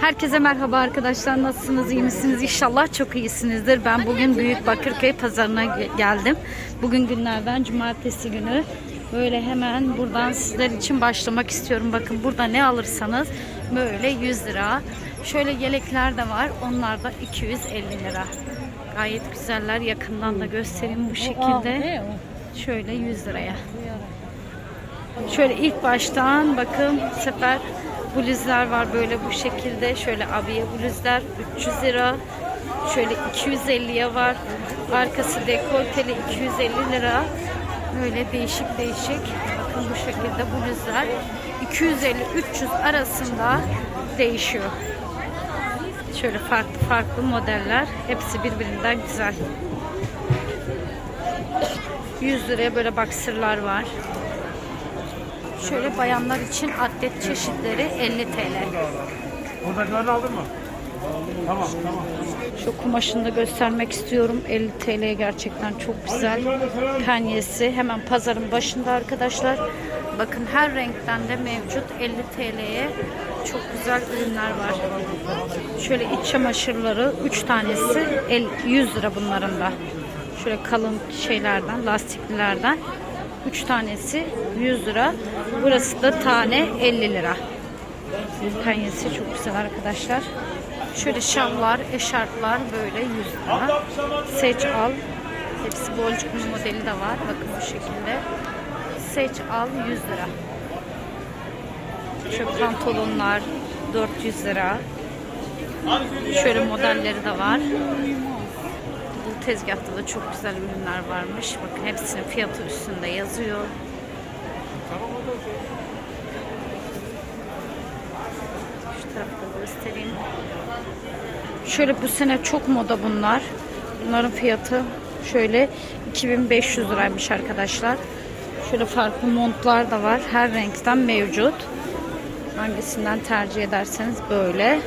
Herkese merhaba arkadaşlar. Nasılsınız? iyi misiniz? İnşallah çok iyisinizdir. Ben bugün Büyük Bakırköy pazarına ge- geldim. Bugün günlerden cumartesi günü. Böyle hemen buradan sizler için başlamak istiyorum. Bakın burada ne alırsanız böyle 100 lira. Şöyle yelekler de var. Onlar da 250 lira. Gayet güzeller. Yakından da göstereyim bu şekilde. Şöyle 100 liraya. Şöyle ilk baştan bakın bu sefer bluzlar var böyle bu şekilde. Şöyle abiye bluzlar 300 lira. Şöyle 250'ye var. Arkası dekolteli 250 lira. Böyle değişik değişik. Bakın bu şekilde bluzlar 250-300 arasında değişiyor. Şöyle farklı farklı modeller. Hepsi birbirinden güzel. 100 liraya böyle baksırlar var. Şöyle bayanlar için atlet çeşitleri 50 TL. Buradakilerini aldın mı? Tamam, tamam. Şu kumaşını da göstermek istiyorum. 50 TL gerçekten çok güzel. Penyesi hemen pazarın başında arkadaşlar. Bakın her renkten de mevcut 50 TL'ye çok güzel ürünler var. Şöyle iç çamaşırları 3 tanesi el- 100 lira bunların da. Şöyle kalın şeylerden, lastiklilerden 3 tanesi 100 lira. Burası da tane 50 lira. Penyesi çok güzel arkadaşlar. Şöyle şallar, eşarplar böyle 100 lira. Seç al. Hepsi boncuklu modeli de var. Bakın bu şekilde. Seç al 100 lira. Şöyle pantolonlar 400 lira. Şöyle modelleri de var. Tezgahta da çok güzel ürünler varmış. Bakın hepsinin fiyatı üstünde yazıyor. Şu tarafta göstereyim. Şöyle bu sene çok moda bunlar. Bunların fiyatı şöyle 2500 liraymış arkadaşlar. Şöyle farklı montlar da var. Her renkten mevcut. Hangisinden tercih ederseniz böyle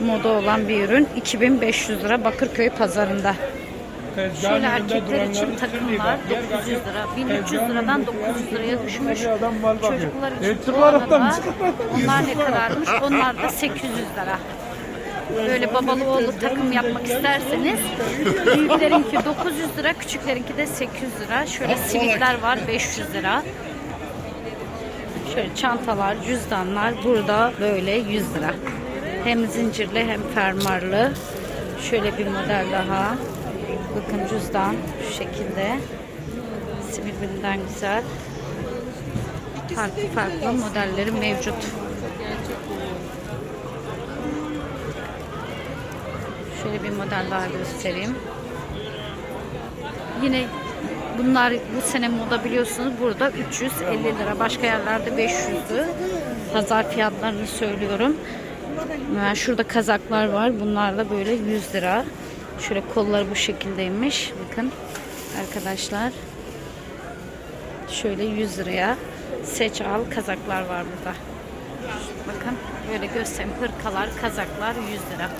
moda olan bir ürün 2500 lira Bakırköy pazarında. Şöyle erkekler için takımlar 900 lira, 1300 liradan 900 liraya düşmüş. Çocuklar için olanı da onlar ne kadarmış? Onlar da 800 lira. Böyle babalı oğlu takım yapmak isterseniz büyüklerinki 900 lira, küçüklerinki de 800 lira. Şöyle sivitler var 500 lira. Şöyle çantalar, cüzdanlar burada böyle 100 lira. Hem zincirli hem fermuarlı. Şöyle bir model daha. Bakın cüzdan şu şekilde. Hepsi birbirinden güzel. Farklı farklı modelleri mevcut. Şöyle bir model daha göstereyim. Yine bunlar bu sene moda biliyorsunuz burada 350 lira. Başka yerlerde 500'dü. Pazar fiyatlarını söylüyorum. Yani şurada kazaklar var. Bunlar da böyle 100 lira. Şöyle kolları bu şekildeymiş. Bakın arkadaşlar. Şöyle 100 liraya seç al kazaklar var burada. Bakın böyle göstereyim. Hırkalar, kazaklar 100 lira.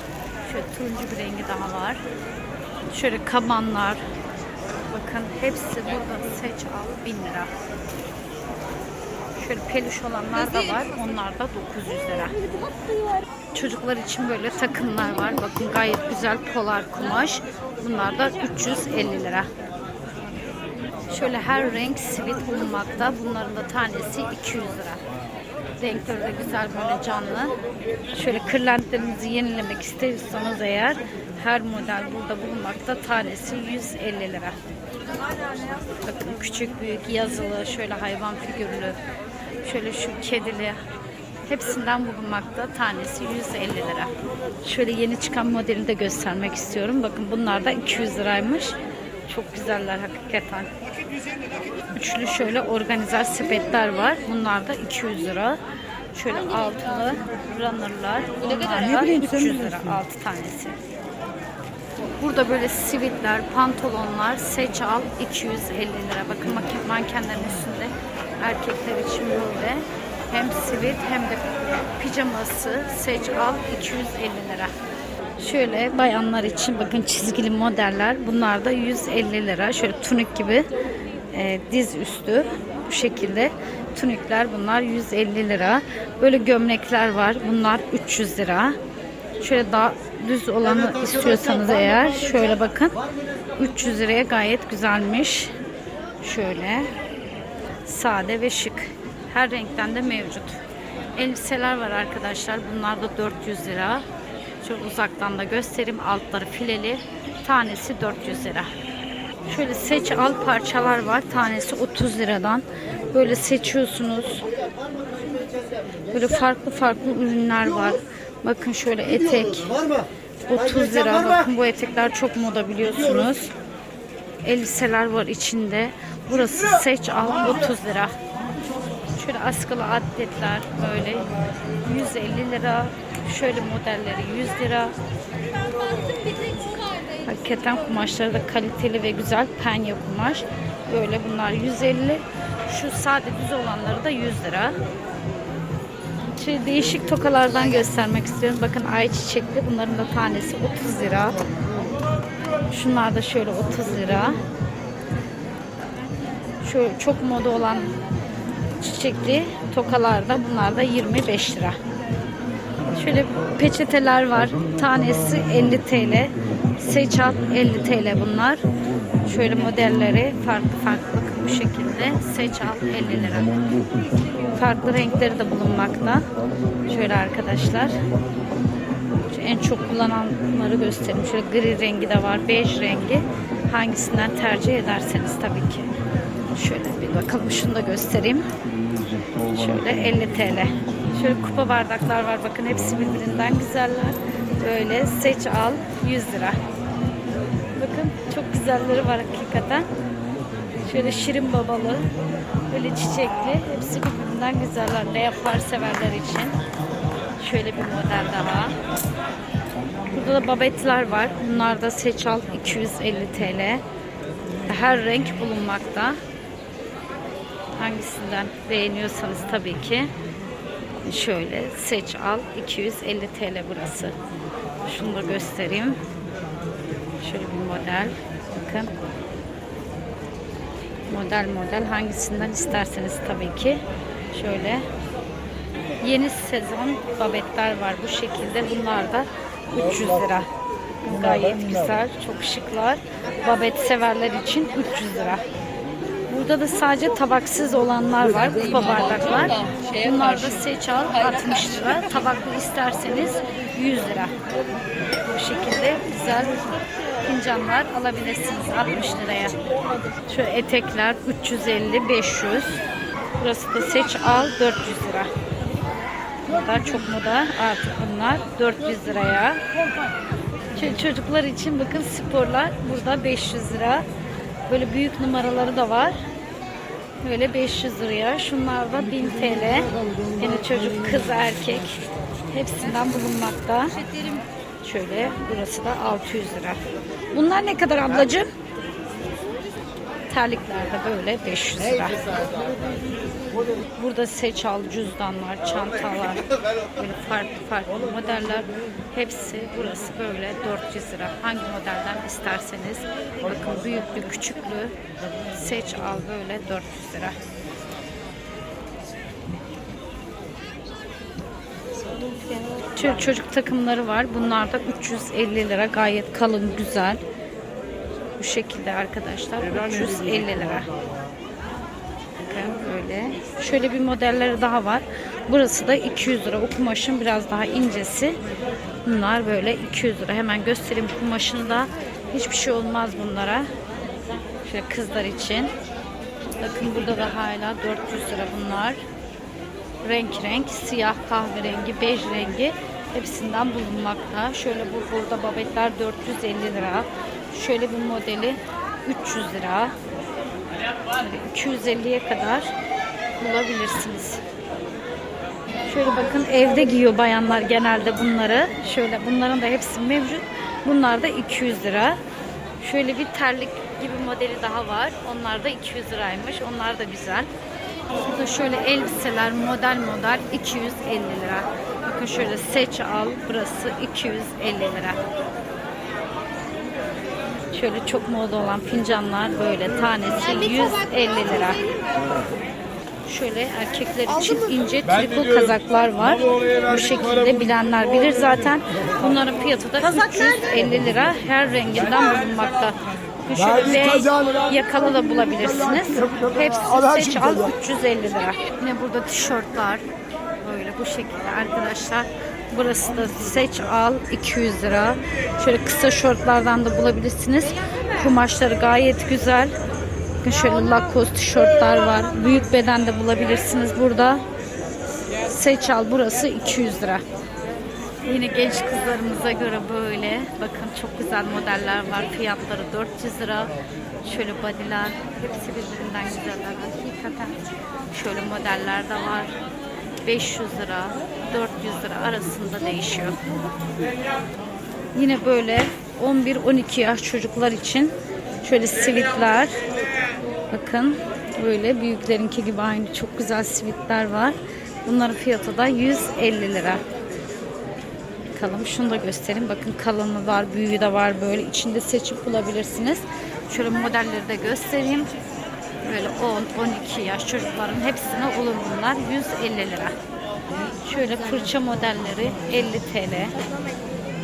Şöyle turuncu bir rengi daha var. Şöyle kabanlar. Bakın hepsi burada seç al 1000 lira. Şöyle peluş olanlar da var. Onlar da 900 lira. Çocuklar için böyle takımlar var. Bakın gayet güzel polar kumaş. Bunlar da 350 lira. Şöyle her renk sivit bulunmakta. Bunların da tanesi 200 lira. Renkleri de güzel böyle canlı. Şöyle kırlentlerinizi yenilemek istiyorsanız eğer her model burada bulunmakta. Tanesi 150 lira. Bakın küçük büyük yazılı şöyle hayvan figürlü şöyle şu kedili hepsinden bulunmakta tanesi 150 lira. Şöyle yeni çıkan modelini de göstermek istiyorum. Bakın bunlar da 200 liraymış. Çok güzeller hakikaten. Üçlü şöyle organizer sepetler var. Bunlar da 200 lira. Şöyle altılı runnerlar. Bunlar da 300 lira. 6 tanesi. Burada böyle sivitler, pantolonlar, seç al 250 lira. Bakın mankenlerin üstünde erkekler için böyle hem sivit hem de pijaması seç al 250 lira. Şöyle bayanlar için bakın çizgili modeller. Bunlar da 150 lira. Şöyle tunik gibi e, diz üstü bu bu şekilde. Tunikler bunlar 150 lira. Böyle gömlekler var. Bunlar 300 lira. Şöyle daha düz olanı istiyorsanız eğer şöyle bakın. 300 liraya gayet güzelmiş. Şöyle sade ve şık. Her renkten de mevcut. Elbiseler var arkadaşlar. Bunlar da 400 lira. Şöyle uzaktan da göstereyim. Altları fileli. Tanesi 400 lira. Şöyle seç al parçalar var. Tanesi 30 liradan. Böyle seçiyorsunuz. Böyle farklı farklı ürünler var. Bakın şöyle etek. 30 lira. Bakın bu etekler çok moda biliyorsunuz. Elbiseler var içinde. Burası seç al 30 lira. Şöyle askılı atletler böyle 150 lira. Şöyle modelleri 100 lira. Hakikaten kumaşları da kaliteli ve güzel. Penye kumaş. Böyle bunlar 150. Şu sade düz olanları da 100 lira. Şöyle değişik tokalardan göstermek istiyorum. Bakın ayçiçekli. Bunların da tanesi 30 lira. Şunlar da şöyle 30 lira. Şu çok moda olan çiçekli tokalarda bunlar da 25 lira. Şöyle peçeteler var. Tanesi 50 TL. Seçal 50 TL bunlar. Şöyle modelleri farklı farklı bu şekilde. Seçal 50 lira. Farklı renkleri de bulunmakta. Şöyle arkadaşlar. En çok kullananları göstereyim. Şöyle gri rengi de var. Bej rengi. Hangisinden tercih ederseniz tabii ki. Şöyle bir bakalım. Şunu da göstereyim. Şöyle 50 TL. Şöyle kupa bardaklar var. Bakın hepsi birbirinden güzeller. Böyle seç al 100 lira. Bakın çok güzelleri var hakikaten. Şöyle şirin babalı. Böyle çiçekli. Hepsi birbirinden güzeller. Leopar severler için. Şöyle bir model daha. Burada da babetler var. Bunlar da seç al 250 TL. Her renk bulunmakta. Hangisinden beğeniyorsanız tabii ki. Şöyle seç al 250 TL burası. Şunu da göstereyim. Şöyle bir model. Bakın. Model model hangisinden isterseniz tabii ki. Şöyle yeni sezon babetler var bu şekilde. Bunlar da 300 lira. Gayet güzel, çok şıklar. Babet severler için 300 lira. Burada da sadece tabaksız olanlar var. Kupa bardaklar. Bunlar da seç al 60 lira. Tabaklı isterseniz 100 lira. Bu şekilde güzel fincanlar alabilirsiniz 60 liraya. Şu etekler 350 500. Burası da seç al 400 lira. Bunlar çok moda artık bunlar 400 liraya. Şöyle çocuklar için bakın sporlar burada 500 lira. Böyle büyük numaraları da var. Böyle 500 liraya. Şunlar da 1000 TL. Yine çocuk, kız, erkek. Hepsinden bulunmakta. Şöyle burası da 600 lira. Bunlar ne kadar ablacığım? Terlikler de böyle 500 lira. Burada seç al cüzdanlar, çantalar, böyle farklı farklı modeller. Hepsi burası böyle 400 lira. Hangi modelden isterseniz. Bakın büyüklü, küçüklü seç al böyle 400 lira. Şöyle çocuk takımları var. Bunlar da 350 lira. Gayet kalın, güzel. Bu şekilde arkadaşlar. 350 lira. Bakın böyle. Şöyle bir modelleri daha var. Burası da 200 lira. O kumaşın biraz daha incesi. Bunlar böyle 200 lira. Hemen göstereyim kumaşını da. Hiçbir şey olmaz bunlara. Şöyle kızlar için. Bakın burada da hala 400 lira bunlar. Renk renk, siyah kahverengi, bej rengi hepsinden bulunmakta. Şöyle bu burada babetler 450 lira. Şöyle bir modeli 300 lira. 250'ye kadar bulabilirsiniz. Şöyle bakın evde giyiyor bayanlar genelde bunları. Şöyle bunların da hepsi mevcut. Bunlar da 200 lira. Şöyle bir terlik gibi modeli daha var. Onlar da 200 liraymış. Onlar da güzel. Burada şöyle elbiseler model model 250 lira. Bakın şöyle seç al. Burası 250 lira. Şöyle çok moda olan fincanlar böyle tanesi 150 lira. Şöyle erkekler için ince triko kazaklar var. Bu şekilde bilenler bilir zaten. Bunların fiyatı da 350 lira. Her renginden bulunmakta. Bu Şöyle V yakalı da bulabilirsiniz. Hepsi seç al 350 lira. Yine burada tişörtler böyle bu şekilde arkadaşlar. Burası da seç al 200 lira. Şöyle kısa şortlardan da bulabilirsiniz. Kumaşları gayet güzel. Bakın şöyle Lacoste tişörtler var. Büyük bedende bulabilirsiniz burada. Seç al burası 200 lira. Yine genç kızlarımıza göre böyle. Bakın çok güzel modeller var. Fiyatları 400 lira. Şöyle bodyler. Hepsi birbirinden güzeller. Hakikaten şöyle modeller de var. 500 lira, 400 lira arasında değişiyor. Yine böyle 11-12 yaş çocuklar için şöyle sivitler. Bakın böyle büyüklerinki gibi aynı çok güzel sivitler var. Bunların fiyatı da 150 lira. Bakalım şunu da göstereyim. Bakın kalını var, büyüğü de var böyle. içinde seçip bulabilirsiniz. Şöyle modelleri de göstereyim. Böyle 10-12 yaş çocukların hepsine olur bunlar. 150 lira. Şöyle fırça modelleri 50 TL.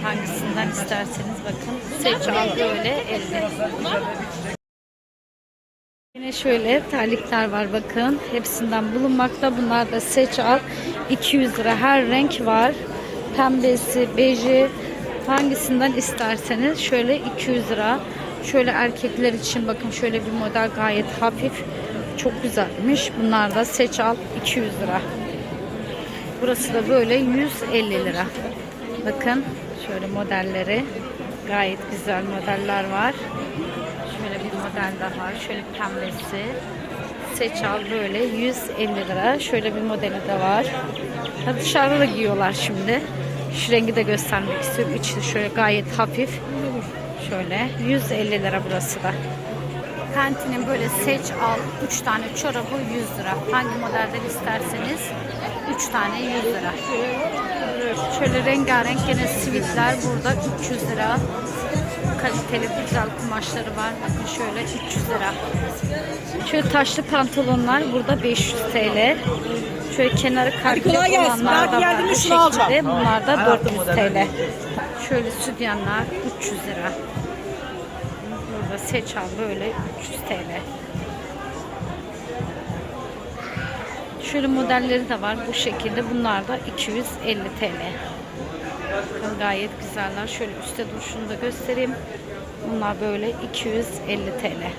Hangisinden isterseniz bakın. Seç al böyle 50. Yine şöyle terlikler var bakın. Hepsinden bulunmakta. Bunlar da seç al. 200 lira her renk var. Pembesi, beji hangisinden isterseniz şöyle 200 lira. Şöyle erkekler için bakın şöyle bir model gayet hafif. Çok güzelmiş. Bunlar da seç al 200 lira. Burası da böyle 150 lira. Bakın şöyle modelleri. Gayet güzel modeller var. Şöyle bir model daha. Şöyle pembesi. Seç al böyle 150 lira. Şöyle bir modeli de var. Ha dışarıda da giyiyorlar şimdi. Şu rengi de göstermek istiyorum. İçi şöyle gayet hafif. Şöyle 150 lira burası da. Pantinin böyle seç al 3 tane çorabı 100 lira. Hangi modelden isterseniz 3 tane 100 lira. Şöyle rengarenk gene sivitler burada 300 lira. Kaliteli güzel kumaşları var. Bakın şöyle 300 lira. Şöyle taşlı pantolonlar burada 500 TL. Şöyle kenarı gelsin. olanlar da var bu şunu alacağım. şekilde. Bunlar da 400 TL. Şöyle sütyenler 300 lira. Burada seç al böyle 300 TL. Şöyle modelleri de var bu şekilde. Bunlar da 250 TL. Gayet güzeller. Şöyle üstte duruşunu da göstereyim. Bunlar böyle 250 TL.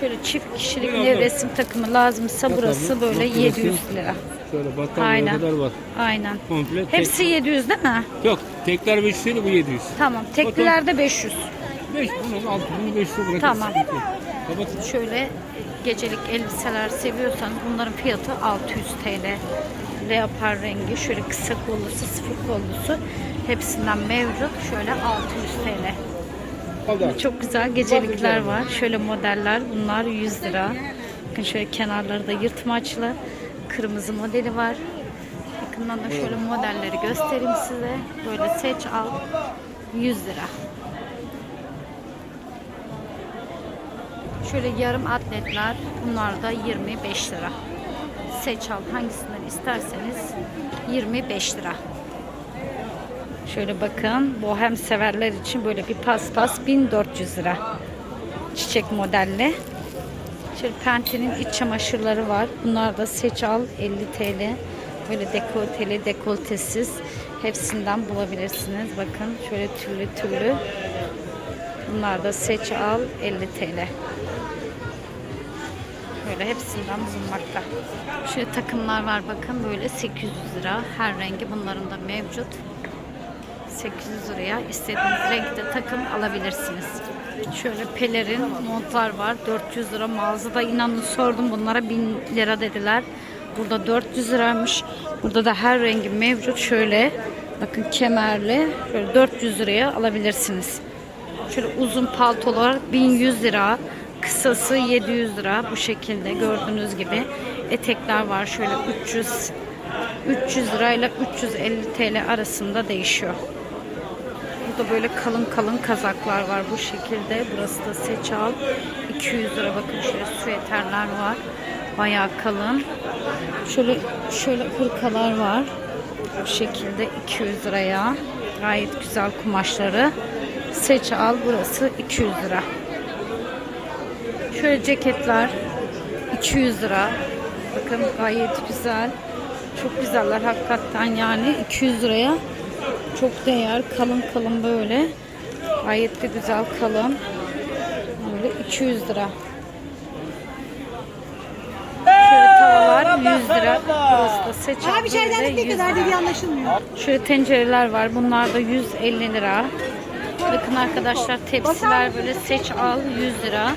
Şöyle çift kişilik nevresim takımı lazımsa burası böyle 700 lira. Şöyle battaniye Aynen. kadar var. Aynen. Komple tek. Hepsi 700 değil mi? Yok tekler 500 değil bu 700. Tamam. Teklilerde 500. 5 bunun altı bunu 500 bırakırız. Tamam. Sıkıntı yok. Kapatın. Şöyle gecelik elbiseler seviyorsanız bunların fiyatı 600 TL. Leopar rengi şöyle kısa kollusu, sıfır kollusu hepsinden mevcut. Şöyle 600 TL. Kaldı. Çok güzel gecelikler var. Şöyle modeller. Bunlar 100 lira. Bakın şöyle kenarları da yırtmaçlı. Kırmızı modeli var. Yakından da şöyle modelleri göstereyim size. Böyle seç al. 100 lira. Şöyle yarım atletler. Bunlar da 25 lira. Seç al hangisinden isterseniz 25 lira. Şöyle bakın bohem severler için böyle bir paspas 1400 lira. Çiçek modelli. Şöyle Pente'nin iç çamaşırları var. Bunlar da seç al 50 TL. Böyle dekolteli, dekoltesiz hepsinden bulabilirsiniz. Bakın şöyle türlü türlü. Bunlar da seç al 50 TL. Böyle hepsinden bulunmakta. Şöyle takımlar var bakın böyle 800 lira. Her rengi bunların da mevcut. 800 liraya istediğiniz renkte takım alabilirsiniz. Şöyle pelerin montlar var. 400 lira mağazada inanın sordum bunlara 1000 lira dediler. Burada 400 liraymış. Burada da her rengi mevcut. Şöyle bakın kemerli. Şöyle 400 liraya alabilirsiniz. Şöyle uzun paltolar 1100 lira. Kısası 700 lira bu şekilde gördüğünüz gibi. Etekler var şöyle 300 300 lirayla 350 TL arasında değişiyor. Burada böyle kalın kalın kazaklar var bu şekilde. Burası da seç al. 200 lira bakın şöyle süveterler var. Bayağı kalın. Şöyle şöyle hırkalar var. Bu şekilde 200 liraya. Gayet güzel kumaşları. Seç al burası 200 lira. Şöyle ceketler 200 lira. Bakın gayet güzel. Çok güzeller hakikaten yani 200 liraya çok değer kalın kalın böyle. Gayet de güzel kalın. Böyle 200 lira. Şöyle tavalar 100 lira. Burası da seç al Abi böyle ne 100 kadar dediği anlaşılmıyor. Şöyle tencereler var. Bunlar da 150 lira. Bakın arkadaşlar tepsiler böyle seç al 100 lira.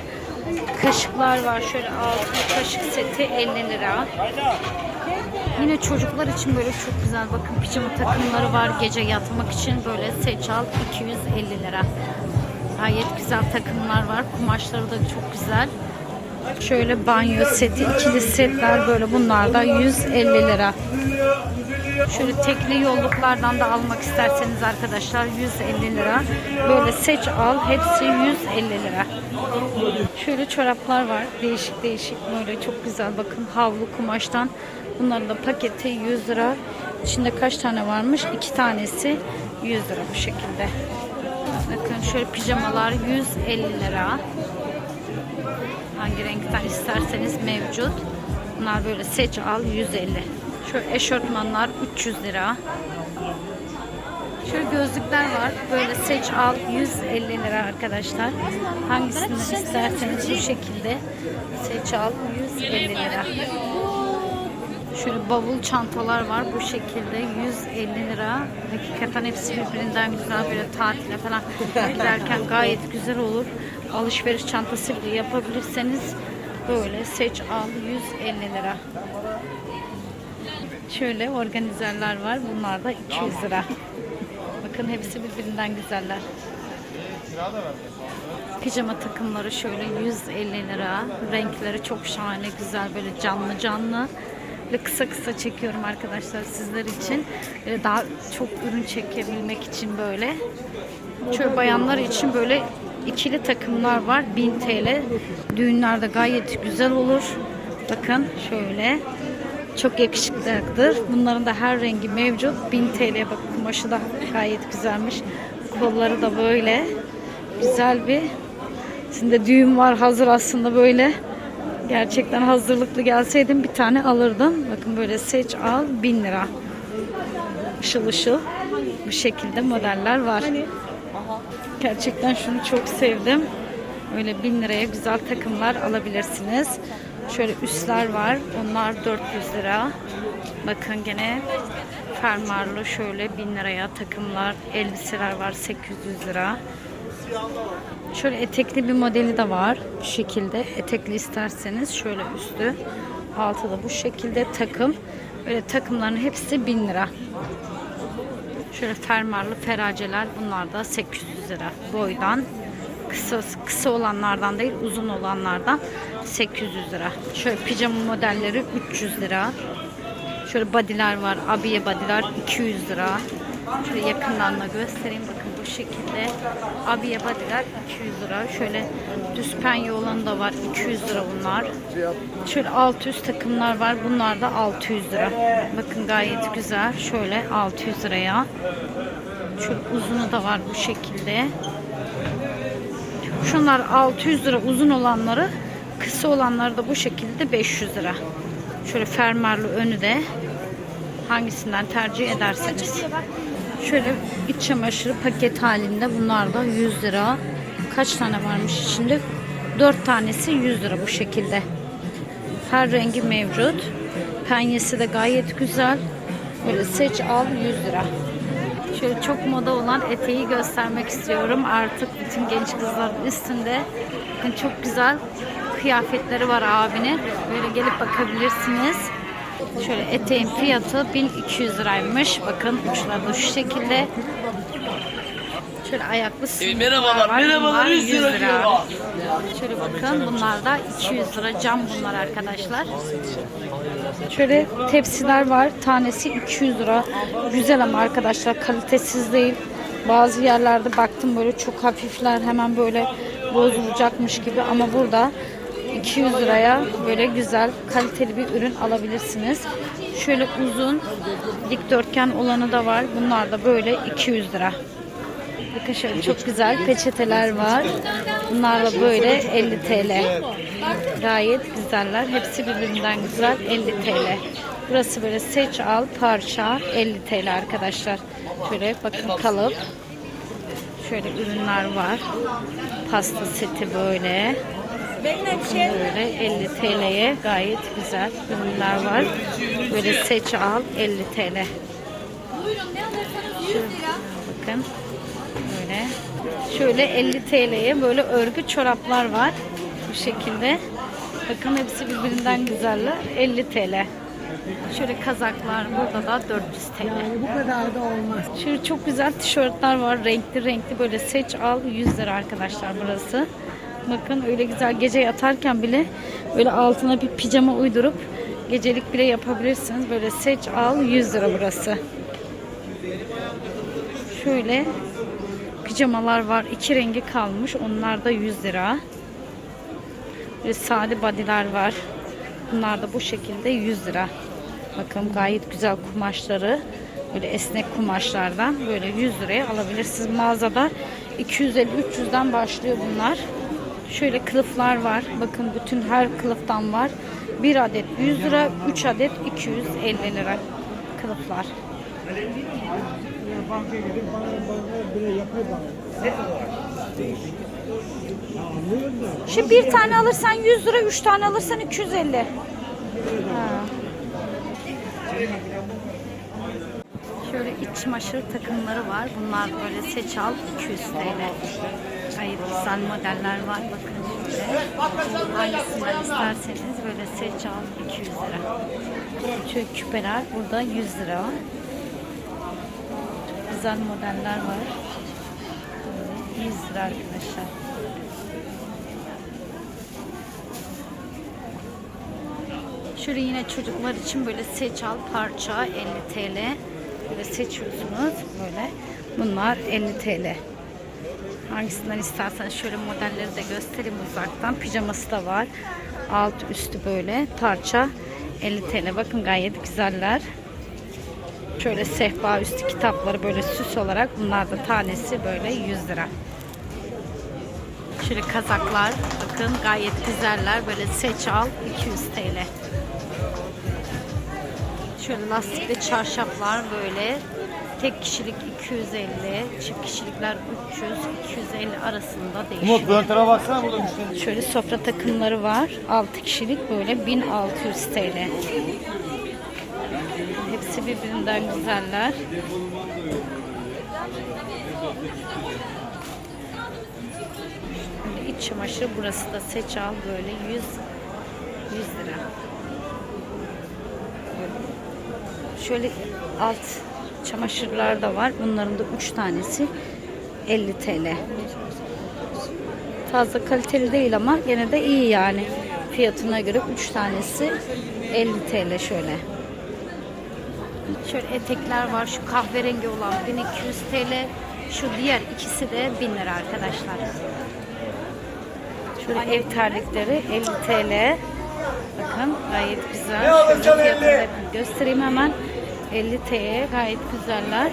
Kaşıklar var. Şöyle altın kaşık seti 50 lira. Yine çocuklar için böyle çok güzel bakın pijama takımları var. Gece yatmak için böyle seç al 250 lira. Gayet güzel takımlar var. Kumaşları da çok güzel. Şöyle banyo seti, ikili setler böyle bunlar da 150 lira. Şöyle tekli yolluklardan da almak isterseniz arkadaşlar 150 lira. Böyle seç al hepsi 150 lira. Şöyle çoraplar var. Değişik değişik böyle çok güzel bakın havlu kumaştan. Bunların da paketi 100 lira. İçinde kaç tane varmış? İki tanesi 100 lira bu şekilde. Bakın şöyle pijamalar 150 lira. Hangi renkten isterseniz mevcut. Bunlar böyle seç al 150. Şöyle eşortmanlar 300 lira. Şöyle gözlükler var. Böyle seç al 150 lira arkadaşlar. Hangisini isterseniz bu şekilde seç al 150 lira. Şöyle bavul çantalar var bu şekilde 150 lira. Hakikaten hepsi birbirinden güzel böyle tatile falan giderken gayet güzel olur. Alışveriş çantası bile yapabilirseniz böyle seç al 150 lira. Şöyle organizerler var. Bunlar da 200 lira. Bakın hepsi birbirinden güzeller. Pijama takımları şöyle 150 lira. Renkleri çok şahane, güzel böyle canlı canlı. Ve kısa kısa çekiyorum arkadaşlar sizler için. Ee, Daha çok ürün çekebilmek için böyle. Şöyle bayanlar için böyle ikili takımlar var. 1000 TL. Düğünlerde gayet güzel olur. Bakın şöyle. Çok yakışıklıdır. Bunların da her rengi mevcut. 1000 TL bak kumaşı da gayet güzelmiş. Kolları da böyle güzel bir Şimdi düğün var hazır aslında böyle. Gerçekten hazırlıklı gelseydim bir tane alırdım. Bakın böyle seç al 1000 lira. Işıl ışıl bu şekilde modeller var. Gerçekten şunu çok sevdim. Öyle 1000 liraya güzel takımlar alabilirsiniz. Şöyle üstler var. Onlar 400 lira. Bakın gene fermuarlı şöyle 1000 liraya takımlar, elbiseler var 800 lira. Şöyle etekli bir modeli de var. Bu şekilde etekli isterseniz şöyle üstü. Altı da bu şekilde takım. Böyle takımların hepsi 1000 lira. Şöyle fermuarlı feraceler bunlar da 800 lira boydan. Kısa, kısa olanlardan değil uzun olanlardan 800 lira. Şöyle pijama modelleri 300 lira. Şöyle bodyler var. Abiye bodyler 200 lira. Şöyle yakından da göstereyim. Bakın bu şekilde. Abiye bodyler 200 lira. Şöyle düz penye olanı da var. 200 lira bunlar. Şöyle alt üst takımlar var. Bunlar da 600 lira. Bakın gayet güzel. Şöyle 600 liraya. Şöyle uzunu da var bu şekilde. Şunlar 600 lira uzun olanları, kısa olanları da bu şekilde 500 lira. Şöyle fermuarlı önü de hangisinden tercih ederseniz. Şöyle iç çamaşırı paket halinde bunlar da 100 lira. Kaç tane varmış içinde? 4 tanesi 100 lira bu şekilde. Her rengi mevcut. Penyesi de gayet güzel. Böyle seç al 100 lira. Şöyle çok moda olan eteği göstermek istiyorum. Artık bütün genç kızların üstünde. Bakın çok güzel kıyafetleri var abinin. Böyle gelip bakabilirsiniz. Şöyle eteğin fiyatı 1200 liraymış. Bakın uçları da şu şekilde. Şöyle ayaklı sınırlar merhabalar, var. merhabalar, Bunlar 100 lira diyor. Şöyle bakın bunlar da 200 lira cam bunlar arkadaşlar. Şöyle tepsiler var. Tanesi 200 lira. Güzel ama arkadaşlar kalitesiz değil. Bazı yerlerde baktım böyle çok hafifler hemen böyle bozulacakmış gibi ama burada 200 liraya böyle güzel kaliteli bir ürün alabilirsiniz. Şöyle uzun dikdörtgen olanı da var. Bunlar da böyle 200 lira. Bakın şöyle çok güzel peçeteler var. Bunlar da böyle 50 TL. Gayet güzeller. Hepsi birbirinden güzel 50 TL. Burası böyle seç al parça 50 TL arkadaşlar. Şöyle bakın kalıp. Şöyle ürünler var. Pasta seti böyle. Böyle 50 TL'ye gayet güzel ürünler var. Böyle seç al 50 TL. Bakın böyle. Şöyle 50 TL'ye böyle örgü çoraplar var. Bu şekilde. Bakın hepsi birbirinden güzeller. 50 TL. Şöyle kazaklar burada da 400 TL. Bu kadar da olmaz. Şöyle çok güzel tişörtler var. Renkli renkli böyle seç al 100 lira arkadaşlar burası. Bakın öyle güzel gece yatarken bile böyle altına bir pijama uydurup gecelik bile yapabilirsiniz. Böyle seç al 100 lira burası. Şöyle pijamalar var. iki rengi kalmış. Onlar da 100 lira. Böyle sade body'ler var. Bunlar da bu şekilde 100 lira. Bakın gayet güzel kumaşları. Böyle esnek kumaşlardan böyle 100 liraya alabilirsiniz. Mağazada 250-300'den başlıyor bunlar. Şöyle kılıflar var. Bakın bütün her kılıftan var. 1 adet 100 lira, 3 adet 250 lira kılıflar. Şu bir tane alırsan 100 lira, 3 tane alırsan 250. Ha. Şöyle iç çamaşır takımları var. Bunlar böyle seç al 200 TL. Gayet güzel modeller var. Bakın şöyle. Hangisinden isterseniz böyle seç al 200 lira. Şöyle küpeler burada 100 lira. Çok güzel modeller var. Böyle 100 lira arkadaşlar. Şöyle yine çocuklar için böyle seç al parça 50 TL. Böyle seçiyorsunuz böyle. Bunlar 50 TL. Hangisinden isterseniz şöyle modelleri de göstereyim uzaktan. Pijaması da var. Alt üstü böyle parça 50 TL. Bakın gayet güzeller. Şöyle sehpa üstü kitapları böyle süs olarak bunlar da tanesi böyle 100 lira. Şöyle kazaklar bakın gayet güzeller. Böyle seç al 200 TL. Şöyle lastikli çarşaflar böyle. Tek kişilik 250, çift kişilikler 300, 250 arasında değişiyor. Umut ön tarafa baksana burada müşteri. Şöyle sofra takımları var. 6 kişilik böyle 1600 TL. Hepsi birbirinden güzeller. Böyle iç çamaşır burası da seç al böyle 100 100 lira. Şöyle alt çamaşırlar da var. Bunların da 3 tanesi 50 TL. Fazla kaliteli değil ama gene de iyi yani. Fiyatına göre 3 tanesi 50 TL şöyle. Şöyle etekler var. Şu kahverengi olan 1200 TL. Şu diğer ikisi de 1000 lira arkadaşlar. Şöyle ev terlikleri 50 TL. Bakın gayet güzel. Şöyle fiyatını göstereyim hemen. 50 TL'ye gayet güzeller.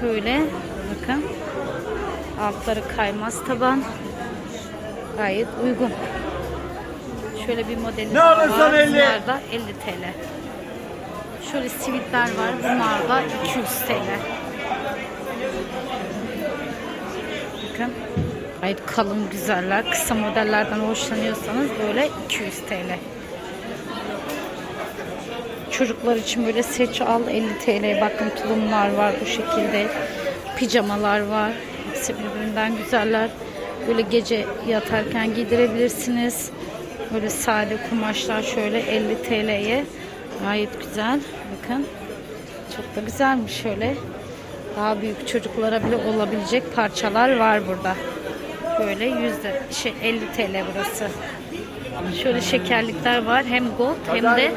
Şöyle bakın. Altları kaymaz taban. Gayet uygun. Şöyle bir modeli Ne var. 50. Bunlar da 50 TL. Şöyle sivitler var. Bunlar da 200 TL. Bakın. Gayet kalın güzeller. Kısa modellerden hoşlanıyorsanız böyle 200 TL. Çocuklar için böyle seç al 50 TL. Bakın tulumlar var bu şekilde. Pijamalar var. Hepsi birbirinden güzeller. Böyle gece yatarken giydirebilirsiniz. Böyle sade kumaşlar şöyle 50 TL'ye. Gayet güzel. Bakın. Çok da güzelmiş şöyle. Daha büyük çocuklara bile olabilecek parçalar var burada. Böyle yüzde şey 50 TL burası. Şöyle şekerlikler var. Hem gold hem de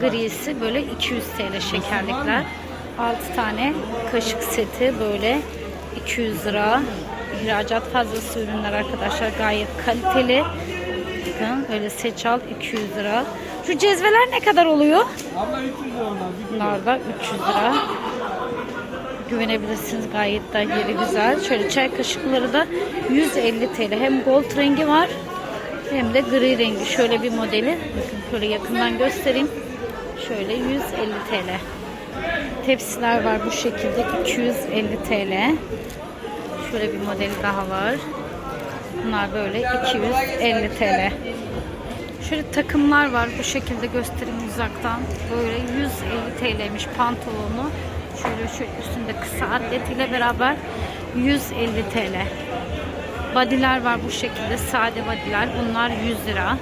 grisi böyle 200 TL şekerlikler. 6 tane kaşık seti böyle 200 lira. İhracat fazlası ürünler arkadaşlar gayet kaliteli. Bakın öyle seç al 200 lira. Şu cezveler ne kadar oluyor? Abla 300 lira Bunlar da 300 lira. Güvenebilirsiniz gayet de yeri güzel. Şöyle çay kaşıkları da 150 TL. Hem gold rengi var hem de gri rengi. Şöyle bir modeli. Bakın şöyle yakından göstereyim. Şöyle 150 TL. Tepsiler var bu şekilde 250 TL. Şöyle bir modeli daha var. Bunlar böyle 250 TL. Şöyle takımlar var. Bu şekilde göstereyim uzaktan. Böyle 150 TL'miş pantolonu. Şöyle şu üstünde kısa atletiyle beraber 150 TL. Badiler var bu şekilde. Sade badiler. Bunlar 100 lira.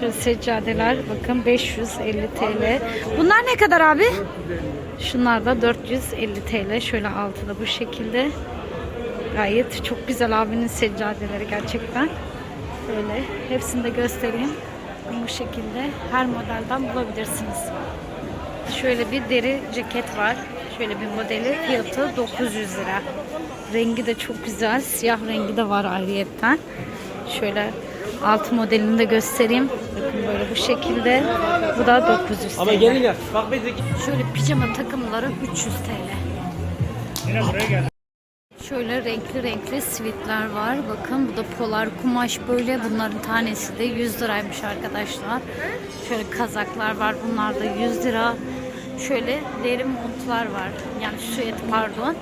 Şöyle seccadeler bakın 550 TL. Bunlar ne kadar abi? Şunlar da 450 TL. Şöyle altı da bu şekilde. Gayet çok güzel abinin seccadeleri gerçekten. Böyle hepsini de göstereyim. Bu şekilde her modelden bulabilirsiniz. Şöyle bir deri ceket var. Şöyle bir modeli fiyatı 900 lira. Rengi de çok güzel. Siyah rengi de var ayrıyetten. Şöyle alt modelini de göstereyim. Bakın böyle bu şekilde. Bu da 900 TL. Ama gelin ya. Bak bezek. Şöyle pijama takımları 300 TL. Yine buraya gel. Şöyle renkli renkli sivitler var. Bakın bu da polar kumaş böyle. Bunların tanesi de 100 liraymış arkadaşlar. Şöyle kazaklar var. Bunlar da 100 lira. Şöyle deri montlar var. Yani süet pardon.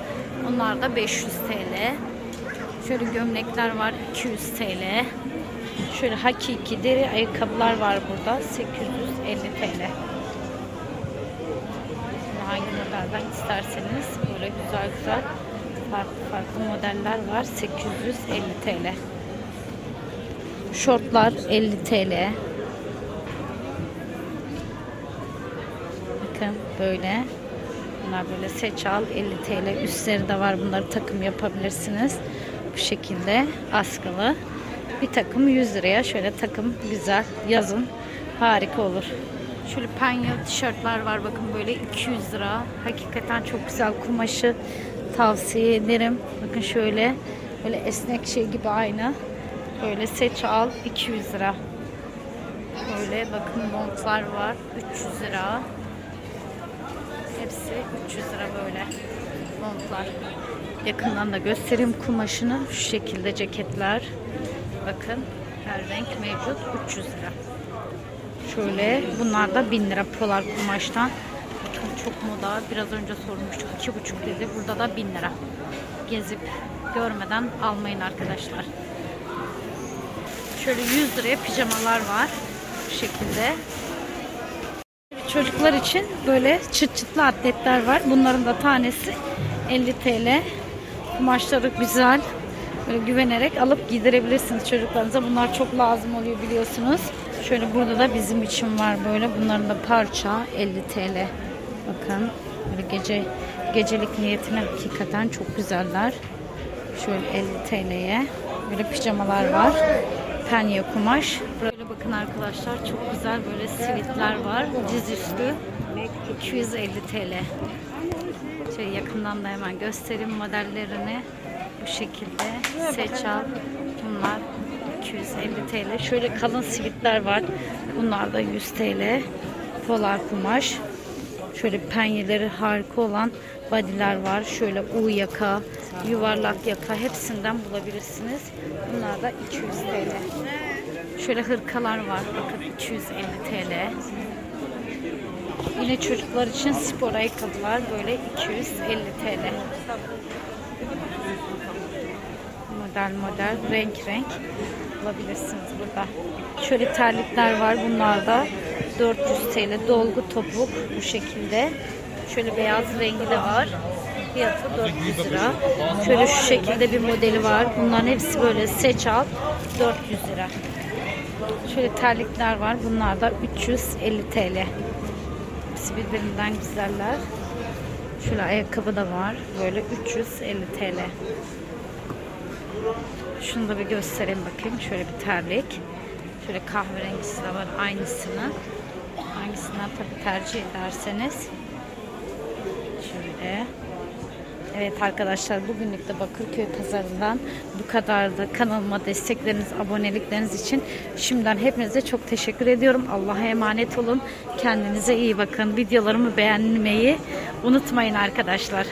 Onlar da 500 TL. Şöyle gömlekler var 200 TL. Şöyle hakiki deri ayakkabılar var burada 850 TL. Hangi modelden isterseniz böyle güzel güzel farklı farklı modeller var. 850 TL. Şortlar 50 TL. Bakın böyle. Bunlar böyle seç al 50 TL. Üstleri de var. Bunları takım yapabilirsiniz. Bu şekilde askılı. Bir takım 100 liraya. Şöyle takım güzel. Yazın harika olur. Şöyle penye tişörtler var. Bakın böyle 200 lira. Hakikaten çok güzel kumaşı tavsiye ederim. Bakın şöyle böyle esnek şey gibi aynı. Böyle seç al 200 lira. Böyle bakın montlar var 300 lira. Hepsi 300 lira böyle montlar. Yakından da göstereyim kumaşını. Şu şekilde ceketler. Bakın her renk mevcut 300 lira. Şöyle bunlar da 1000 lira polar kumaştan. Bakın çok moda. Biraz önce sormuştuk. 2,5 dedi. Burada da 1000 lira. Gezip görmeden almayın arkadaşlar. Şöyle 100 liraya pijamalar var. Bu şekilde. Çocuklar için böyle çıt çıtlı atletler var. Bunların da tanesi 50 TL. Kumaşları güzel. Böyle güvenerek alıp giydirebilirsiniz çocuklarınıza. Bunlar çok lazım oluyor biliyorsunuz. Şöyle burada da bizim için var böyle. Bunların da parça 50 TL. Bakın böyle gece gecelik niyetine hakikaten çok güzeller. Şöyle 50 TL'ye. Böyle pijamalar var. Penye kumaş. Böyle bakın arkadaşlar çok güzel böyle sivitler var. Dizüstü 250 TL. Şöyle yakından da hemen göstereyim modellerini. Bu şekilde seç al. Bunlar 250 TL. Şöyle kalın sivitler var. Bunlar da 100 TL. Polar kumaş. Şöyle penyeleri harika olan badiler var. Şöyle U yaka, yuvarlak yaka hepsinden bulabilirsiniz. Bunlar da 200 TL. Şöyle hırkalar var. Bakın 250 TL. Yine çocuklar için spor ayakkabılar böyle 250 TL. Model model, renk renk bulabilirsiniz burada. Şöyle terlikler var. Bunlar da 400 TL. Dolgu topuk bu şekilde. Şöyle beyaz rengi de var. Fiyatı 400 lira. Şöyle şu şekilde bir modeli var. Bunların hepsi böyle seç al 400 lira. Şöyle terlikler var. Bunlar da 350 TL. Hepsi birbirinden güzeller. Şöyle ayakkabı da var. Böyle 350 TL. Şunu da bir göstereyim bakayım. Şöyle bir terlik. Şöyle kahverengisi de var aynısını. Hangisinden tabii tercih ederseniz. Şöyle. Evet arkadaşlar bugünlük de Bakırköy pazarından bu kadardı. Kanalıma destekleriniz, abonelikleriniz için şimdiden hepinize çok teşekkür ediyorum. Allah'a emanet olun. Kendinize iyi bakın. Videolarımı beğenmeyi unutmayın arkadaşlar.